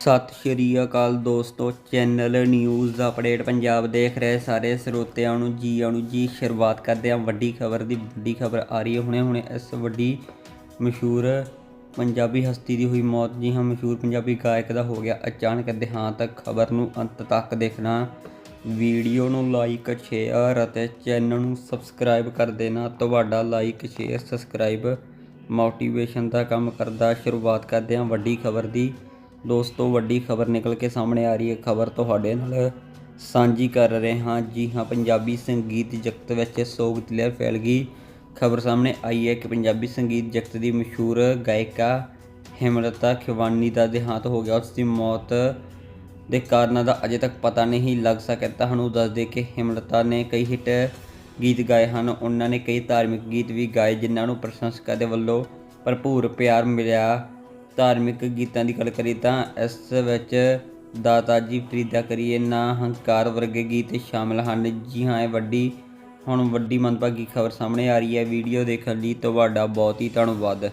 ਸਤਿ ਸ਼੍ਰੀ ਅਕਾਲ ਦੋਸਤੋ, channel news update Punjab ਦੇਖ ਰਹੇ ਸਾਰੇ ਸਰੋਤਿਆਂ ਨੂੰ ਜੀ ਆਣੂ ਜੀ, ਸ਼ੁਰੂਆਤ ਕਰਦੇ ਹਾਂ ਵੱਡੀ ਖਬਰ ਦੀ, ਵੱਡੀ ਖਬਰ ਆ ਰਹੀ ਹੈ ਹੁਣੇ ਹੁਣੇ, ਇਸ ਵੱਡੀ ਮਸ਼ਹੂਰ ਪੰਜਾਬੀ ਹਸਤੀ ਦੀ ਹੋਈ ਮੌਤ, ਜੀ ਹਾਂ, ਮਸ਼ਹੂਰ ਪੰਜਾਬੀ ਗਾਇਕ ਦਾ ਹੋ ਗਿਆ ਅਚਾਨਕ ਦੇਹਾਂਤ, ਖਬਰ ਨੂੰ ਅੰਤ ਤੱਕ ਦੇਖਣਾ, ਵੀਡੀਓ ਨੂੰ ਲਾਈਕ ਸ਼ੇਅਰ ਅਤੇ ਚੈਨਲ ਨੂੰ ਸਬਸਕ੍ਰਾਈਬ ਕਰ ਦੇਣਾ, ਤੁਹਾਡਾ ਲਾਈਕ ਸ਼ੇਅਰ ਸਬਸਕ੍ਰਾਈਬ ਮੋਟੀਵੇਸ਼ਨ ਦਾ ਕੰਮ ਕਰਦਾ, ਸ਼ੁਰੂਆਤ ਕਰਦੇ ਹਾਂ ਵੱਡੀ ਖਬਰ ਦੀ। ਦੋਸਤੋ, ਵੱਡੀ ਖਬਰ ਨਿਕਲ ਕੇ ਸਾਹਮਣੇ ਆ ਰਹੀ ਹੈ। ਖਬਰ ਤੁਹਾਡੇ ਨਾਲ ਸਾਂਝੀ ਕਰ ਰਹੇ ਹਾਂ। ਜੀ ਹਾਂ, ਪੰਜਾਬੀ ਸੰਗੀਤ ਜਗਤ ਵਿੱਚ ਸੋਗ ਦੀ ਫੈਲ ਗਈ ਖਬਰ ਸਾਹਮਣੇ ਆਈ ਹੈ ਕਿ ਪੰਜਾਬੀ ਸੰਗੀਤ ਜਗਤ ਦੀ ਮਸ਼ਹੂਰ ਗਾਇਕਾ ਹਿਮਲਤਾ ਖਿਵਾਨੀ ਦਾ ਦੇਹਾਂਤ ਹੋ ਗਿਆ। ਉਸ ਦੀ ਮੌਤ ਦੇ ਕਾਰਨਾਂ ਦਾ ਅਜੇ ਤੱਕ ਪਤਾ ਨਹੀਂ ਲੱਗ ਸਕਿਆ। ਤੁਹਾਨੂੰ ਦੱਸ ਦੇ ਕਿ ਹਿਮਲਤਾ ਨੇ ਕਈ ਹਿੱਟ ਗੀਤ ਗਾਏ ਹਨ। ਉਹਨਾਂ ਨੇ ਕਈ ਧਾਰਮਿਕ ਗੀਤ ਵੀ ਗਾਏ, ਜਿਨ੍ਹਾਂ ਨੂੰ ਪ੍ਰਸ਼ੰਸਕਾਂ ਦੇ ਵੱਲੋਂ ਭਰਪੂਰ ਪਿਆਰ ਮਿਲਿਆ ਧਾਰਮਿਕ ਗੀਤਾਂ ਦੀ ਗੱਲ ਕਰੀ ਤਾਂ ਇਸ ਵਿੱਚ ਦਾਤਾ ਜੀ ਫਰੀਦਾ ਕਰੀਏ, ਨਾ ਹੰਕਾਰ ਵਰਗੇ ਗੀਤ ਸ਼ਾਮਲ ਹਨ। ਜੀ ਹਾਂ, ਇਹ ਵੱਡੀ, ਹੁਣ ਵੱਡੀ ਮੰਦਭਾਗੀ ਖਬਰ ਸਾਹਮਣੇ ਆ ਰਹੀ ਹੈ। ਵੀਡੀਓ ਦੇਖਣ ਲਈ ਤੁਹਾਡਾ ਬਹੁਤ ਹੀ ਧੰਨਵਾਦ।